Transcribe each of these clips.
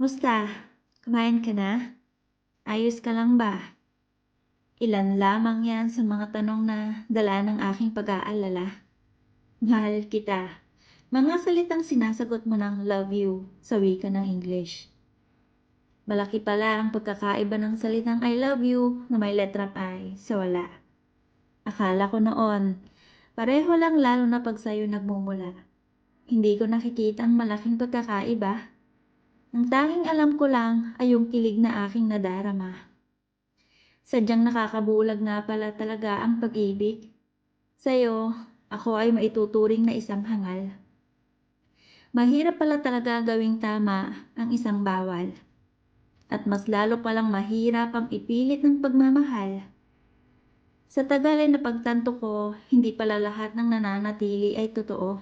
Musta? Kumain ka na? Ayos ka lang ba? Ilan lamang yan sa mga tanong na dala ng aking pag-aalala. Mahal kita. Mga salitang sinasagot mo ng love you sa wika ng English. Malaki pala ang pagkakaiba ng salitang I love you na may letrang I sa wala. Akala ko noon, pareho lang lalo na pag sa'yo nagmumula. Hindi ko nakikita ang malaking pagkakaiba. Ang tanging alam ko lang ay yung kilig na aking nadarama. Sadyang nakakabulag nga pala talaga ang pag-ibig. Sa'yo, ako ay maituturing na isang hangal. Mahirap pala talaga gawing tama ang isang bawal. At mas lalo palang mahirap ang ipilit ng pagmamahal. Sa tagal ay napagtanto ko, hindi pala lahat ng nananatili ay totoo.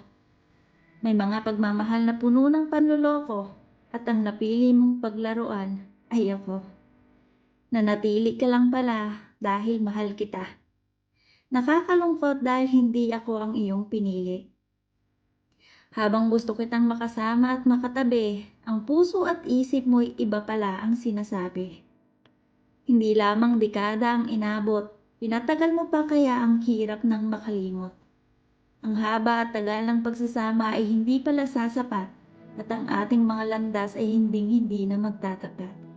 May mga pagmamahal na puno ng panluloko at ang napili mong paglaruan ay ako. Nanatili ka lang pala dahil mahal kita. Nakakalungkot dahil hindi ako ang iyong pinili. Habang gusto kitang makasama at makatabi, ang puso at isip mo'y iba pala ang sinasabi. Hindi lamang dekada ang inabot, pinatagal mo pa kaya ang hirap ng makalimot. Ang haba at tagal ng pagsasama ay hindi pala sasapat at ang ating mga landas ay hinding-hindi na magtatapat.